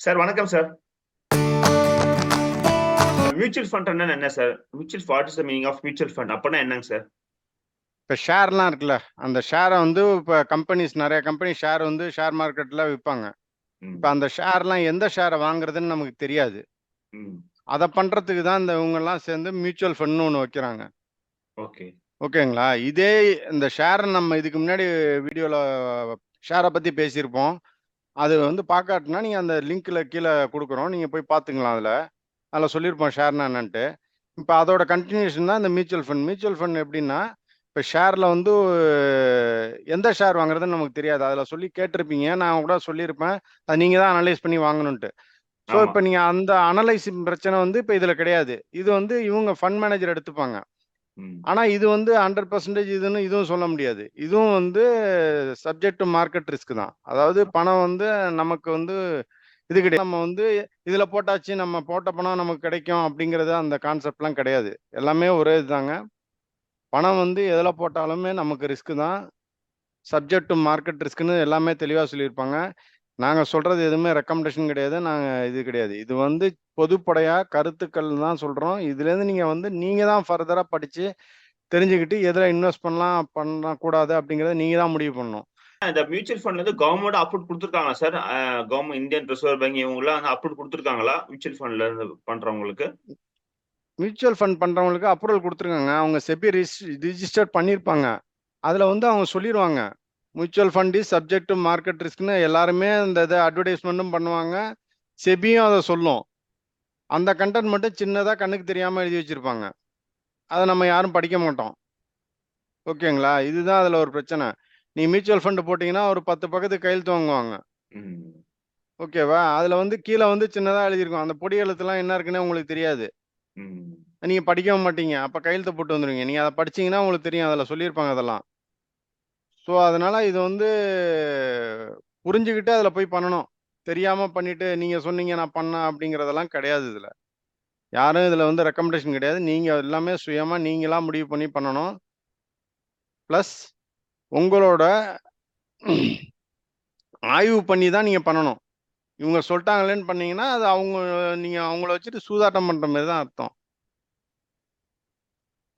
Sir வணக்கம் sir mutual fund என்ன sir mutual what is the meaning of mutual fund அப்படின்னா என்னங்க sir இப்போ ஷேர்லாம் இருக்குல்ல அந்த ஷேரை வந்து இப்போ கம்பெனிஸ் நிறைய கம்பெனி ஷேர் வந்து ஷேர் மார்க்கெட்டில் விற்பாங்க இப்போ அந்த ஷேர்லாம் எந்த ஷேரை வாங்குறதுன்னு நமக்கு தெரியாது. அதை பண்ணுறதுக்கு தான் இந்த இவங்கெல்லாம் சேர்ந்து மியூச்சுவல் ஃபண்ட்னு ஒன்று வைக்கிறாங்க. ஓகே. ஓகேங்களா? இதே இந்த ஷேரை நம்ம இதுக்கு முன்னாடி வீடியோவில் ஷேரை பற்றி பேசியிருப்போம். அது வந்து பார்க்காட்டினா நீங்கள் அந்த லிங்க்கில் கீழே கொடுக்குறோம். நீங்கள் போய் பார்த்துக்கலாம் அதில். அதில் சொல்லியிருப்போம் ஷேர்னா என்னன்ட்டு. இப்போ அதோட கண்டினியூஷன் தான் இந்த மியூச்சுவல் ஃபண்ட் மியூச்சுவல் ஃபண்ட் எப்படின்னா இப்போ ஷேரில் வந்து எந்த ஷேர் வாங்குறதுன்னு நமக்கு தெரியாது. அதில் சொல்லி கேட்டிருப்பீங்க. நான் கூட சொல்லியிருப்பேன் அது நீங்கள் தான் அனலைஸ் பண்ணி வாங்கணுன்ட்டு. ஸோ. இப்போ நீங்கள் அந்த அனலைஸ் பிரச்சனை வந்து இப்போ இதில் கிடையாது. இது வந்து இவங்க ஃபண்ட் மேனேஜர் எடுத்துப்பாங்க. ஆனா இது வந்து ஹண்ட்ரட் பர்சன்டேஜ் இதுன்னு இதுவும் சொல்ல முடியாது. இதுவும் வந்து சப்ஜெக்ட் டு மார்க்கெட் ரிஸ்க் தான். அதாவது பணம் வந்து நமக்கு வந்து இது கிடையாது. நம்ம வந்து இதுல போட்டாச்சு நம்ம போட்ட பணம் நமக்கு கிடைக்கும் அப்படிங்கிறது அந்த கான்செப்ட்லாம் கிடையாது. எல்லாமே ஒரே இதுதாங்க. பணம் வந்து எதுல போட்டாலுமே நமக்கு ரிஸ்க் தான். சப்ஜெக்ட் டு மார்க்கெட் ரிஸ்க்னு எல்லாமே தெளிவா சொல்லியிருப்பாங்க. நாங்க சொல்றது எதுவுமே ரெக்கமெண்டேஷன் கிடையாது. நாங்க இது கிடையாது. இது வந்து பொதுப்படையா கருத்துக்கள் தான் சொல்றோம். இதுல இருந்து நீங்க வந்து நீங்க தான் ஃபர்தரா படிச்சு தெரிஞ்சுக்கிட்டு எதுல இன்வெஸ்ட் பண்ணலாம் பண்ணலாம் கூடாது அப்படிங்கறத நீங்க தான் முடிவு பண்ணணும். இந்த மியூச்சுவல் ஃபண்ட்ல இருந்து கவர்மெண்ட் அப்ரூவ் கொடுத்துருக்காங்களா sir government Indian Reserve Bank இவங்க எல்லாம் வந்து அப்ரூவ் கொடுத்துருக்காங்களா மியூச்சுவல் ஃபண்ட்ல இருந்து பண்றவங்களுக்கு? மியூச்சுவல் ஃபண்ட் பண்றவங்களுக்கு அப்ரூவல் கொடுத்துருக்காங்க. அவங்க செபி ரிஜிஸ்டர் பண்ணியிருப்பாங்க. அதுல வந்து அவங்க சொல்லிடுவாங்க mutual fund is subject to market ரிஸ்க்னு எல்லாருமே இந்த இதை அட்வர்டைஸ்மெண்ட்டும் பண்ணுவாங்க. செபியும் அதை சொல்லும். அந்த கண்டென்ட் மட்டும் சின்னதா கண்ணுக்கு தெரியாம எழுதி வச்சிருப்பாங்க. அதை நம்ம யாரும் படிக்க மாட்டோம். ஓகேங்களா இதுதான் அதுல ஒரு பிரச்சனை. நீ மியூச்சுவல் ஃபண்ட் போட்டீங்கன்னா ஒரு பத்து பக்கத்துக்கு கையெழுத்து வாங்குவாங்க. ஓகேவா அதுல வந்து கீழே வந்து சின்னதா எழுதியிருக்கும். அந்த பொடி எழுத்துலாம் என்ன இருக்குன்னு உங்களுக்கு தெரியாது. ம். நீங்க படிக்கவும் மாட்டீங்க. அப்ப கையெழுத்து போட்டு வந்துருவீங்க. நீங்க அதை படிச்சீங்கன்னா உங்களுக்கு தெரியும். அதுல சொல்லியிருப்பாங்க அதெல்லாம். ஸோ அதனால் இது வந்து புரிஞ்சுக்கிட்டு அதில் போய் பண்ணணும். தெரியாமல் பண்ணிட்டு நீங்கள் சொன்னீங்க நான் பண்ணேன் அப்படிங்கிறதெல்லாம் கிடையாது இதில். யாரும் இதில் வந்து ரெக்கமெண்டேஷன் கிடையாது. நீங்கள் எல்லாமே சுயமாக நீங்களாக முடிவு பண்ணி பண்ணணும். ப்ளஸ் உங்களோட ஆய்வு பண்ணி தான் நீங்கள் பண்ணணும். இவங்க சொல்லிட்டாங்களேன்னு பண்ணீங்கன்னா அது அவங்க நீங்கள் அவங்கள வச்சுட்டு சூதாட்டம் பண்ணுற மாதிரி தான் அர்த்தம்.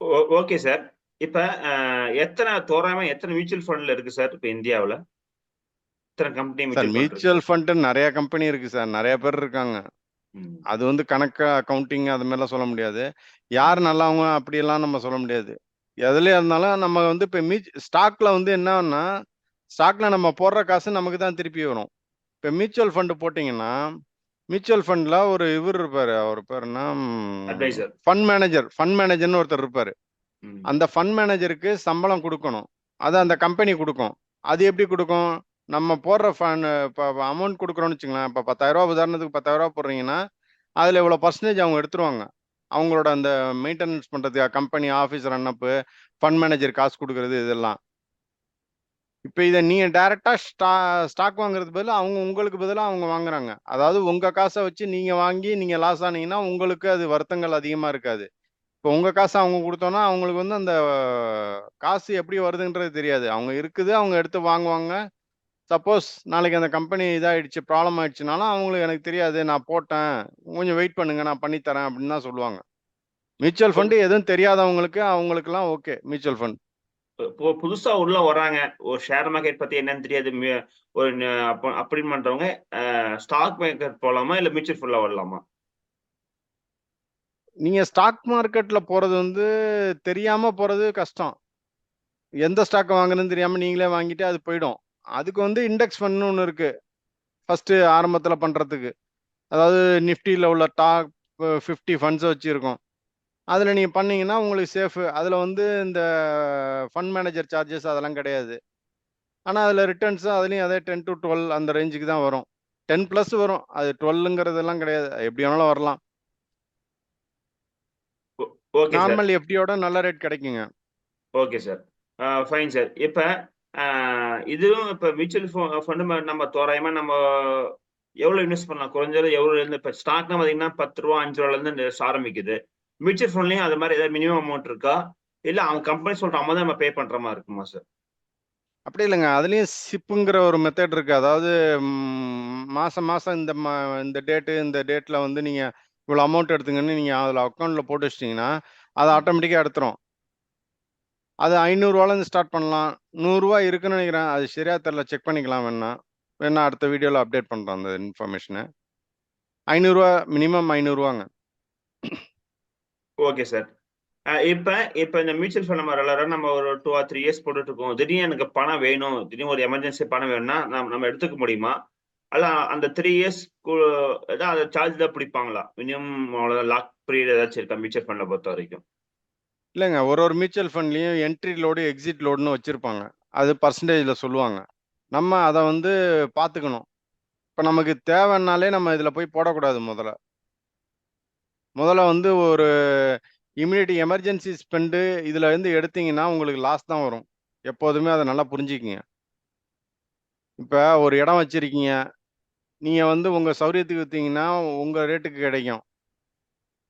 ஓ- ஓகே சார். இப்ப எத்தனை தோராயமா எத்தனை மியூச்சுவல் ஃபண்ட்ல இருக்கு சார் இப்ப இந்தியாவுல? எத்தனை கம்பெனி சார் மியூச்சுவல் ஃபண்ட் நிறைய கம்பெனி இருக்கு சார் நிறைய பேர் இருக்காங்க. அது வந்து கணக்கு அக்கௌண்டிங் அது மாதிரிலாம் சொல்ல முடியாது. யார் நல்லவங்க அப்படியெல்லாம் நம்ம சொல்ல முடியாது. எதுல இருந்தாலும் நம்ம வந்து இப்போ மியூச் ஸ்டாக்ல வந்து என்னன்னா ஸ்டாக்ல நம்ம போடுற காசு நமக்கு தான் திருப்பி வரும். இப்போ மியூச்சுவல் ஃபண்ட் போட்டிங்கன்னா மியூச்சுவல் ஃபண்ட்ல ஒரு இவர் இருப்பாரு. அவர் பேருனா அட்வைசர் ஃபண்ட் மேனேஜர் ஃபண்ட் மேனேஜர்னு ஒருத்தர் இருப்பாரு. அந்த ஃபண்ட் மேனேஜருக்கு சம்பளம் கொடுக்கணும். அது அந்த கம்பெனி கொடுக்கும். அது எப்படி கொடுக்கும்? நம்ம போடுற ஃபண்ட் இப்போ அமௌண்ட் கொடுக்குறோன்னு வச்சுங்களேன் இப்போ பத்தாயிரரூபா உதாரணத்துக்கு பத்தாயிரரூபா போடுறீங்கன்னா அதில் இவ்வளோ பர்சன்டேஜ் அவங்க எடுத்துருவாங்க. அவங்களோட அந்த மெயின்டெனன்ஸ் பண்ணுறதுக்கு கம்பெனி ஆஃபீஸ் ரன்னப்பு ஃபண்ட் மேனேஜர் காசு கொடுக்குறது இதெல்லாம். இப்போ இதை நீங்கள் டைரெக்டாக ஸ்டா ஸ்டாக் வாங்குறது பதில் அவங்க உங்களுக்கு பதிலாக அவங்க வாங்குறாங்க. அதாவது உங்கள் காசை வச்சு நீங்கள் வாங்கி நீங்கள் லாஸ் ஆனீங்கன்னா உங்களுக்கு அது வருத்தங்கள் அதிகமாக இருக்காது. இப்போ உங்க காசு அவங்க கொடுத்தோன்னா அவங்களுக்கு வந்து அந்த காசு எப்படி வருதுன்றது தெரியாது. அவங்க இருக்குது அவங்க எடுத்து வாங்குவாங்க. சப்போஸ் நாளைக்கு அந்த கம்பெனி இதாயிடுச்சு ப்ராப்ளம் ஆயிடுச்சுனாலும் அவங்களுக்கு எனக்கு தெரியாது நான் போட்டேன் கொஞ்சம் வெயிட் பண்ணுங்க நான் பண்ணி தரேன் அப்படின்னு தான் சொல்லுவாங்க. மியூச்சுவல் ஃபண்டு எதுவும் தெரியாதவங்களுக்கு அவங்களுக்குலாம் ஓகே மியூச்சுவல் ஃபண்ட். புதுசா உள்ள வராங்க ஒரு ஷேர் மார்க்கெட் பத்தி என்னன்னு தெரியாது ஒரு அப்படின்னு பண்றவங்க ஸ்டாக் மார்க்கெட் போலாமா இல்ல மியூச்சுவல் ஃபண்ட்ல வரலாமா? நீங்கள் ஸ்டாக் மார்க்கெட்டில் போகிறது வந்து தெரியாமல் போகிறது கஷ்டம். எந்த ஸ்டாக் வாங்கணும்னு தெரியாமல் நீங்களே வாங்கிட்டு அது போயிடும். அதுக்கு வந்து இண்டெக்ஸ் ஃபண்ட்னு ஒன்று இருக்குது ஃபஸ்ட்டு ஆரம்பத்தில் பண்ணுறதுக்கு அதாவது நிஃப்டியில் உள்ள டாப் ஃபிஃப்டி ஃபண்ட்ஸை வச்சுருக்கோம். அதில் நீங்கள் பண்ணீங்கன்னா உங்களுக்கு சேஃபு அதில் வந்து இந்த ஃபண்ட் மேனேஜர் சார்ஜஸ் அதெல்லாம் கிடையாது. ஆனால் அதில் ரிட்டர்ன்ஸும் அதுலேயும் அதே டென் டு டுவெல் அந்த ரேஞ்சுக்கு தான் வரும். டென் ப்ளஸ் வரும். அது டுவெல்லுங்கிறதெல்லாம் கிடையாது. எப்படி வேணாலும் வரலாம். ஓகே நார்மல் எஃப்டியோட நல்ல ரேட் கிடைக்குங்க. Okay sir. Fine sir. இப்போ இதுவும் இப்போ மியூச்சுவல் ஃபண்டு நம்ம தோராயமா நம்ம எவ்வளோ இன்வெஸ்ட் பண்ணலாம்? குறைஞ்சது எவ்வளோ இருந்து இப்போ ஸ்டாக்னா பார்த்தீங்கன்னா பத்து ரூபா அஞ்சு ரூபாலேருந்து ஆரம்பிக்குது. மியூச்சுவல் ஃபண்ட்லையும் அது மாதிரி ஏதாவது மினிமம் அமௌண்ட் இருக்கா? இல்லை அவங்க கம்பெனி சொல்கிற அமௌண்ட் நம்ம பே பண்ணுற மாதிரி இருக்குமா சார்? அப்படி இல்லைங்க. அதுலேயும் சிப்புங்கிற ஒரு மெத்தட் இருக்கு. அதாவது மாசம் மாசம் இந்த இந்த டேட்டு, இந்த டேட்ல வந்து நீங்க இவ்வளோ அமௌண்ட் எடுத்துங்கன்னு நீங்க அதுல அக்கவுண்ட்ல போட்டு வச்சுட்டீங்கன்னா, அது ம். ஆட்டோமேட்டிக்கா எடுத்துரும். அது. 500லேருந்து ஸ்டார்ட் பண்ணலாம். 100 இருக்குன்னு நெனைக்கிறேன். அது சரியா தெரியல. செக் பண்ணிக்கலாம் வேணுனா. வேணா அடுத்த வீடியோல அப்டேட் பண்றேன் அந்த இன்ஃபர்மேஷன. 500 மினிமம். 500ங்க. Okay sir. இப்ப இப்ப இந்த மியூச்சுவல் ஃபண்ட் நம்ம நம்ம ஒரு 2 ஆர் 3 இயர்ஸ் போட்டுட்டு இருக்கோம். திடீர்னு எனக்கு பணம் வேணும். திடீர்னு ஒரு எமர்ஜென்சி பணம் வேணும்னா, நம் நம்ம எடுத்துக்க முடியுமா? அல்ல அந்த 3 இயர்ஸ்க்கு ஏதாவது சார்ஜ் தான் பிடிப்பாங்களா? மினிமம் அவ்வளோ லாக் பீரியட் ஏதாச்சும் இருக்கா மியூச்சுவல் பொறுத்த வரைக்கும் இல்லைங்க ஒரு ஒரு மியூச்சுவல் ஃபண்ட்லையும் என்ட்ரி லோடு, எக்ஸிட் லோடுன்னு வச்சுருப்பாங்க அது பர்சன்டேஜில் சொல்லுவாங்க. நம்ம அதை வந்து பார்த்துக்கணும். இப்போ நமக்கு தேவைன்னாலே நம்ம இதில் போய் போடக்கூடாது முதல்ல. முதல்ல வந்து ஒரு இம்யூனிட்டி எமர்ஜென்சி ஸ்பெண்டு இதில் இருந்து எடுத்தீங்கன்னா, உங்களுக்கு லாஸ் தான் வரும். எப்போதுமே அதை நல்லா புரிஞ்சிக்கிங்க இப்போ ஒரு இடம் வச்சுருக்கீங்க நீங்க வந்து உங்க சௌரியத்துக்கு வித்தீங்கன்னா, உங்க ரேட்டுக்கு கிடைக்கும்.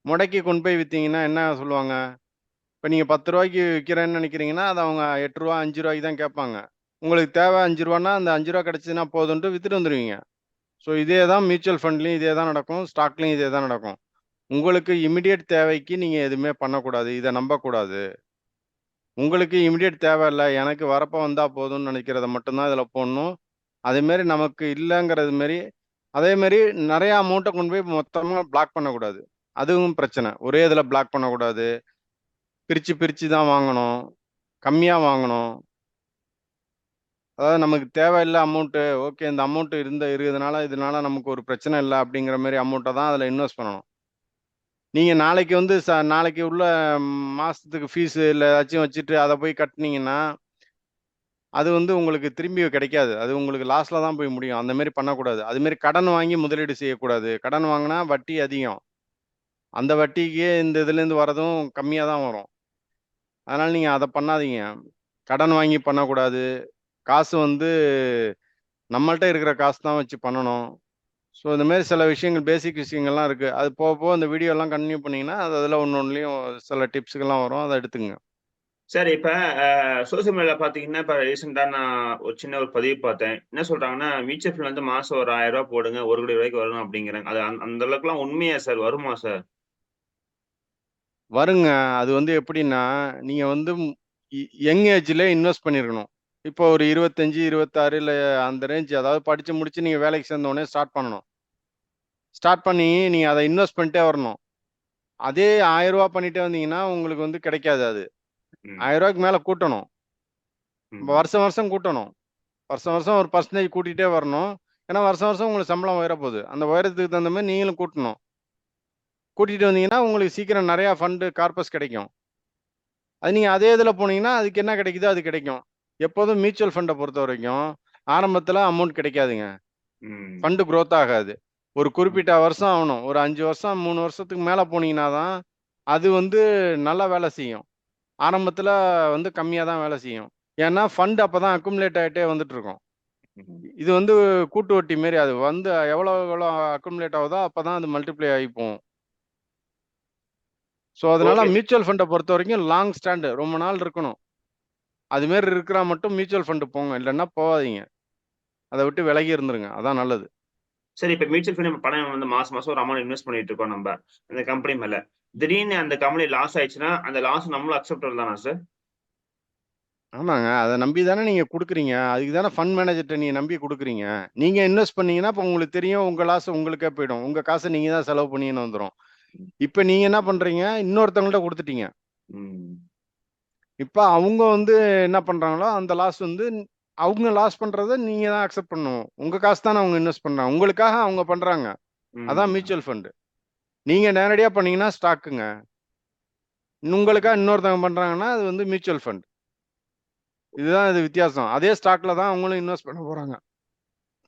முடக்கி கொண்டு போய் வித்தீங்கன்னா என்ன சொல்லுவாங்க? இப்போ நீங்கள் பத்து ரூபாய்க்கு விற்கிறேன்னு நினைக்கிறீங்கன்னா அதை அவங்க எட்டு ரூபா அஞ்சு ரூபாய்க்கு தான் கேட்பாங்க. உங்களுக்கு தேவை அஞ்சு ரூபான்னா அந்த ரூ. 5 கிடைச்சதுன்னா போதுன்ட்டு வித்துட்டு வந்துடுவீங்க ஸோ இதே தான் மியூச்சுவல் ஃபண்ட்லையும் இதே தான் நடக்கும். ஸ்டாக்லேயும் இதே தான் நடக்கும். உங்களுக்கு இமிடியேட் தேவைக்கு நீங்கள் எதுவுமே பண்ணக்கூடாது. இதை நம்பக்கூடாது. உங்களுக்கு இமிடியேட் தேவை இல்லை எனக்கு வரப்போ வந்தால் போதும்னு நினைக்கிறத மட்டும் தான் போடணும். அதேமாரி நமக்கு இல்லைங்கிறது மாரி அதே மாதிரி நிறையா அமௌண்ட்டை கொண்டு போய் மொத்தமாக பிளாக் பண்ணக்கூடாது. அதுவும் பிரச்சனை. ஒரே இதில் பிளாக் பண்ணக்கூடாது. பிரித்து பிரிச்சு தான் வாங்கணும். கம்மியாக வாங்கணும். அதாவது நமக்கு தேவையில்லை அமௌண்ட்டு. ஓகே இந்த அமௌண்ட் இருந்த இருக்கிறதுனால இதனால நமக்கு ஒரு பிரச்சனை இல்லை அப்படிங்கிற மாதிரி அமௌண்ட்டை தான் அதில் இன்வெஸ்ட் பண்ணணும். நீங்கள் நாளைக்கு வந்து ச நாளைக்கு உள்ள மாதத்துக்கு ஃபீஸு இல்லை ஏதாச்சும் வச்சுட்டு அதை போய் கட்டினீங்கன்னா அது வந்து உங்களுக்கு திரும்பி கிடைக்காது. அது உங்களுக்கு லாஸ்ல தான் போய் முடியும். அந்த மாரி பண்ணக்கூடாது. அதுமாரி கடன் வாங்கி முதலீடு செய்யக்கூடாது. கடன் வாங்குனா வட்டி அதிகம். அந்த வட்டிக்கு இந்த இதுலேருந்து வரதும் கம்மியா தான் வரும். அதனால நீங்க அத பண்ணாதீங்க. கடன் வாங்கி பண்ணக்கூடாது. காசு வந்து நம்மள்ட்ட இருக்கிற காசு தான் வச்சு பண்ணணும். ஸோ இந்த மாரி சில விஷயங்கள் பேசிக் விஷயங்கள்லாம் இருக்கு. அது போக போக இந்த வீடியோலாம் கன்டின்யூ பண்ணீங்கன்னா, அது அதில் ஒண்ணு ஒண்ணுலயும் சில டிப்ஸுக்கெல்லாம் வரும். அத எடுத்துக்கங்க. சார் இப்ப சோசியல் மீடியால பார்த்தீங்கன்னா, இப்ப ரீசென்ட்டா நான் ஒரு சின்ன ஒரு பதிவு பார்த்தேன். என்ன சொல்றாங்கன்னா, மியூச்சுவல் ஃபண்ட் வந்து மாசம் ஒரு ஆயிரம் ரூபாய் போடுங்க. ஒரு கோடி ரூபாய்க்கு வரணும் அப்படிங்கிறாங்க. அது அந் அந்த அளவுக்குலாம் உண்மையா சார்? வருமா சார்? வருங்க. அது வந்து எப்படின்னா, நீங்க வந்து யங் ஏஜ்ல இன்வெஸ்ட் பண்ணியிருக்கணும். இப்போ ஒரு 25, 26 இல்ல அந்த ரேஞ்ச் அதாவது படிச்சு முடிச்சு நீங்க வேலைக்கு சேர்ந்தோடனே ஸ்டார்ட் பண்ணணும். ஸ்டார்ட் பண்ணி நீங்க அதை இன்வெஸ்ட் பண்ணிட்டே வரணும். அதே ஆயிரம் ரூபா பண்ணிட்டே வந்தீங்கன்னா, உங்களுக்கு வந்து கிடைக்காது அது. ரூ. ம். 1000க்கு மேல கூட்டணும். வருஷம் வருஷம் கூட்டணும். வருஷம் வருஷம் ஒரு பெர்சன்டேஜ் கூட்டிட்டே வரணும். ஏன்னா வருஷம் வருஷம் உங்களுக்கு சம்பளம் உயரப்போகுது. அந்த உயரத்துக்கு தகுந்த மாரி நீங்களும் கூட்டணும். கூட்டிட்டு வந்தீங்கன்னா, உங்களுக்கு சீக்கிரம் நெறையா ஃபண்ட் கார்பஸ் கிடைக்கும். அது நீங்க அதே இதுல போனீங்கன்னா, அதுக்கு என்ன கிடைக்குதோ அது கிடைக்கும். எப்போதும் மியூச்சுவல் ஃபண்ட பொறுத்தவரைக்கும், ஆரம்பத்துல அமௌண்ட் கிடைக்காதுங்க. ஃபண்ட் குரோத் ஆகாது. ஒரு குறிப்பிட்ட வருஷம் ஆவணும். ஒரு 5 வருஷம், 3 வருஷத்துக்கு மேல போனீங்கன்னா தான், அது வந்து நல்லா வேலை செய்யும். ஆரம்பத்துல வந்து கம்மியா தான் வேலை செய்யும். ஏன்னா ஃபண்ட் அப்பதான் அக்குமுலேட் ஆயிட்டே வந்துட்டு இருக்கும். ம். இது வந்து கூட்டு வட்டி மாரி அது வந்து எவ்வளோ எவ்வளோ அக்குமுலேட் ஆகுதோ அப்பதான் அது மல்டிப்ளை ஆகி போகும். ஸோ அதனால. மியூச்சுவல் ஃபண்ட பொறுத்தவரைக்கும் லாங் ஸ்டாண்ட் ரொம்ப நாள் இருக்கணும். அது மாரி இருக்கிறா மட்டும் மியூச்சுவல் ஃபண்ட் போங்க. இல்லன்னா போகாதீங்க. அத விட்டு விலகி இருந்துருங்க. அதான் நல்லது. சரி இப்ப மியூச்சுவல் ஃபண்ட் நம்ம பணம் வந்து மாசம் மாசம் ஒரு அமௌண்ட் இன்வெஸ்ட் பண்ணிட்டு இருக்கோம் நம்ப. அந்த கம்பெனி மேல. திடீர்னு அந்த கம்பெனி லாஸ் ஆயிடுச்சுன்னா, அந்த லாஸ் நம்மளும் அக்செப்டபிள் தானா சார்? ஆமாங்க. அத நம்பி தானே நீங்க குடுக்குறீங்க. அதுக்கு தானே ஃபண்ட் மேனேஜர்ட்ட நீங்க நம்பி குடுக்குறீங்க. நீங்க இன்வெஸ்ட் பண்ணீங்கன்னா, அப்ப உங்களுக்கு தெரியும் உங்க லாஸ் உங்களுக்கே போயிடும். உங்க காச நீங்க தான் செலவு பண்ணீங்கன்னு வந்துரும். இப்ப நீங்க என்ன பண்றீங்க? இன்னொருத்தவங்கள்ட்ட குடுத்துட்டீங்க. இப்ப அவங்க வந்து என்ன பண்றாங்களோ, அந்த லாஸ் வந்து அவங்க லாஸ் பண்றத நீங்க தான் அக்செப்ட் பண்ணணும். உங்க காசு தானே அவங்க இன்வெஸ்ட் பண்றாங்க. உங்களுக்காக அவங்க பண்றாங்க. அதான். Mutual fund. நீங்க நேரடியா பண்ணீங்கன்னா ஸ்டாக்குங்க. உங்களுக்காக இன்னொருத்தவங்க பண்றாங்கன்னா, அது வந்து மியூச்சுவல் ஃபண்ட். இதுதான் இது வித்தியாசம். அதே ஸ்டாக்ல தான் அவங்களும் இன்வெஸ்ட் பண்ண போறாங்க.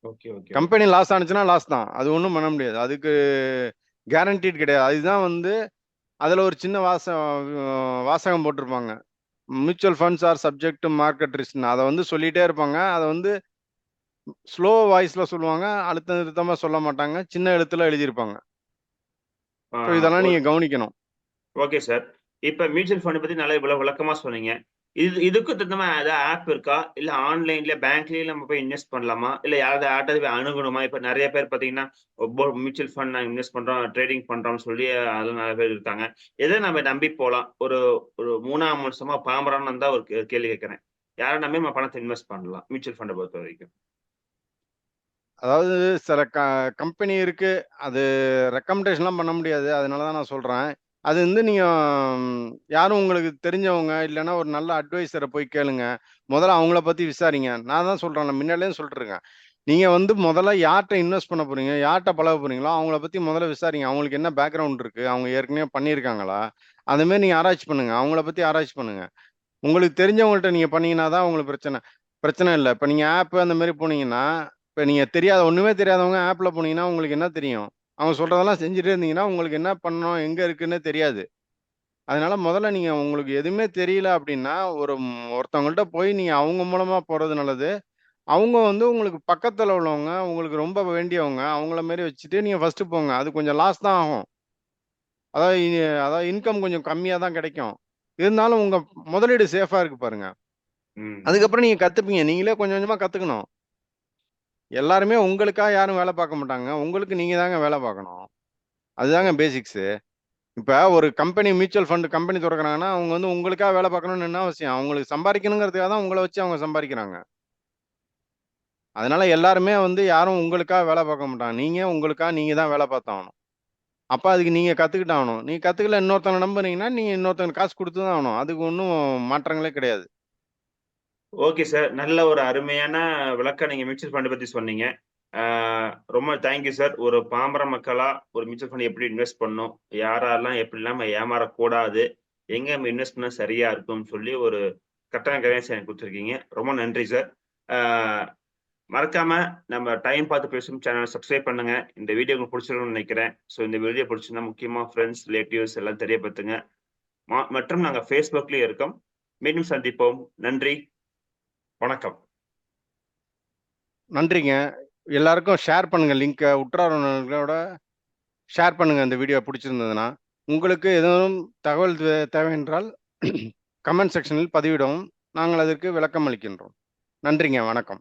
Okay, okay, okay. Company loss ஆனுச்சுன்னா loss தான். அது ஒண்ணும் பண்ண முடியாது. அதுக்கு கேரண்டீட் கிடையாது. அதுதான் வந்து அதுல ஒரு சின்ன வாச வாசகம் போட்டிருப்பாங்க. Mutual funds are subject to market ரிஸ்க்ன்னு. அத வந்து சொல்லிட்டே இருப்பாங்க. அத வந்து ஸ்லோ வாய்ஸ்ல சொல்லுவாங்க. அழுத்த நிறுத்தமா சொல்ல மாட்டாங்க. சின்ன எழுத்துல எழுதியிருப்பாங்க. ஸோ இதெல்லாம் ஓ நீங்க கவனிக்கணும். Okay sir. இப்ப மியூச்சுவல் ஃபண்ட் பத்தி நல்லா இவ்வளவு விளக்கமா சொன்னீங்க. இது இதுக்கு தகுந்த மாதிரி ஏதாவது ஆப் இருக்கா? இல்ல ஆன்லைன்ல பேங்க்லயே நம்ம போய் இன்வெஸ்ட் பண்ணலாமா? இல்ல யாராவது யார்ட்டாவது போய் அணுகணுமா? இப்ப நிறைய பேர் பார்த்தீங்கன்னா, போ மியூச்சுவல் ஃபண்ட் நாங்க இன்வெஸ்ட் பண்றோம், ட்ரேடிங் பண்றோம்னு சொல்லி அதுல நிறைய பேர் இருக்காங்க. எதை நம்ம நம்பி போலாம்? ஒரு ஒரு மூணாம் வருஷமா பாம்பரான்னு தான் ஒரு கே கேள்வி கேட்கிறேன். யாரை நம்பி நம்ம பணத்தை இன்வெஸ்ட் பண்ணலாம்? மியூச்சுவல் ஃபண்டை பொறுத்த வரைக்கும் அதாவது சில க கம்பெனி இருக்கு. அது ரெக்கமெண்டேஷன்லாம் பண்ண முடியாது. அதனால தான் நான் சொல்றேன். அது வந்து நீங்கள் யாரும் உங்களுக்கு தெரிஞ்சவங்க, இல்லைன்னா ஒரு நல்ல அட்வைஸரை போய் கேளுங்க. முதல்ல அவங்கள பற்றி விசாரிங்க. நான் தான் சொல்றேன்ல, முன்னாடியே சொல்லிட்டுருக்கேன். நீங்கள் வந்து முதல்ல யார்கிட்ட இன்வெஸ்ட் பண்ண போகிறீங்க யார்கிட்ட பழக போகிறீங்களோ அவங்கள பற்றி முதல்ல விசாரிங்க. அவங்களுக்கு என்ன பேக்ரவுண்ட் இருக்குது அவங்க ஏற்கனவே பண்ணியிருக்காங்களா? அதுமாரி மாரி ஆராய்ச்சி பண்ணுங்கள் அவங்கள பற்றி ஆராய்ச்சி பண்ணுங்கள் உங்களுக்கு தெரிஞ்சவங்கள்ட்ட நீங்கள் பண்ணீங்கன்னா தான் உங்களுக்கு பிரச்சனை. பிரச்சனை இல்லை இப்போ நீங்கள் ஆப்பு அந்த மாதிரி போனீங்கன்னா, இப்போ நீங்கள் தெரியாத ஒன்றுமே தெரியாதவங்க ஆப்பில் போனீங்கன்னா, உங்களுக்கு என்ன தெரியும்? அவங்க சொல்றதெல்லாம் செஞ்சுட்டே இருந்தீங்கன்னா, உங்களுக்கு என்ன பண்ணணும்? எங்க இருக்குன்னே தெரியாது. அதனால முதல்ல நீங்க உங்களுக்கு எதுவுமே தெரியல அப்டின்னா, ஒரு ஒருத்தவங்கள்ட்ட போய் நீங்க அவங்க மூலமா போறது நல்லது. அவங்க வந்து உங்களுக்கு பக்கத்துல உள்ளவங்க, உங்களுக்கு ரொம்ப வேண்டியவங்க, அவங்கள மாரி வச்சுட்டு நீங்க ஃபர்ஸ்ட்டு போங்க. அது கொஞ்சம் லாஸ் தான் ஆகும். அதாவது அதாவது இன்கம் கொஞ்சம் கம்மியா தான் கிடைக்கும். இருந்தாலும் உங்க முதலீடு சேஃபா இருக்கு பாருங்க. அதுக்கப்புறம் நீங்க கத்துப்பீங்க. நீங்களே கொஞ்சம் கொஞ்சமா கத்துக்கணும். எல்லாருமே உங்களுக்காக யாரும் வேலை பார்க்க மாட்டாங்க. உங்களுக்கு நீங்கள் தாங்க வேலை பார்க்கணும். அதுதாங்க பேசிக்ஸு. இப்போ ஒரு கம்பெனி மியூச்சுவல் ஃபண்டு கம்பெனி திறக்கிறாங்கன்னா அவங்க வந்து உங்களுக்காக வேலை பார்க்கணும்னு என்ன அவசியம்? அவங்களுக்கு சம்பாதிக்கணுங்கிறதுக்காக தான் உங்களை வச்சு அவங்க சம்பாதிக்கிறாங்க அதனால எல்லாருமே வந்து யாரும் உங்களுக்காக வேலை பார்க்க மாட்டாங்க. நீங்கள் உங்களுக்காக நீங்கள் தான் வேலை பார்த்தாகணும். அப்போ அதுக்கு நீங்கள் கற்றுக்கிட்டாகணும் நீங்கள் கற்றுக்கல இன்னொருத்தவங்க நம்புனீங்கன்னா, நீங்கள் இன்னொருத்தவங்க காசு கொடுத்து தான் ஆகணும். அதுக்கு ஒன்றும் மாற்றங்களே கிடையாது. Okay sir. நல்ல ஒரு அருமையான விளக்கம் நீங்க மியூச்சுவல் ஃபண்ட் பத்தி சொன்னீங்க. ரொம்ப தேங்க் யூ சார். ஒரு பாம்பர மக்களா ஒரு மியூச்சுவல் ஃபண்ட் எப்படி இன்வெஸ்ட் பண்ணணும்? யாரெல்லாம் எப்படி நம்ம ஏமாறக்கூடாது? எங்க நம்ம இன்வெஸ்ட் பண்ணா சரியா இருக்கும்னு சொல்லி ஒரு கட்டண கைடன்ஸ் எனக்கு கொடுத்துருக்கீங்க ரொம்ப நன்றி சார். மறக்காம நம்ம டைம் பார்த்து பேசும் சேனல் சப்ஸ்கிரைப் பண்ணுங்க. இந்த வீடியோ உங்களுக்கு நினைக்கிறேன் ஸோ இந்த வீடியோ பிடிச்சிருந்தா முக்கியமாக ஃப்ரெண்ட்ஸ் ரிலேட்டிவ்ஸ் எல்லாம் தெரியப்படுத்துங்க. மா மற்றும் நாங்கள் ஃபேஸ்புக்லேயும் இருக்கோம். மீண்டும் சந்திப்போம். நன்றி. வணக்கம். நன்றிங்க. எல்லாருக்கும் ஷேர் பண்ணுங்க லிங்கை உற்றாரோட ஷேர் பண்ணுங்க இந்த வீடியோ பிடிச்சிருந்ததுன்னா உங்களுக்கு எதுவும் தகவல் தே தேவை என்றால் கமெண்ட் செக்ஷனில் பதிவிடவும். நாங்கள் அதற்கு விளக்கம் அளிக்கின்றோம். நன்றிங்க. வணக்கம்.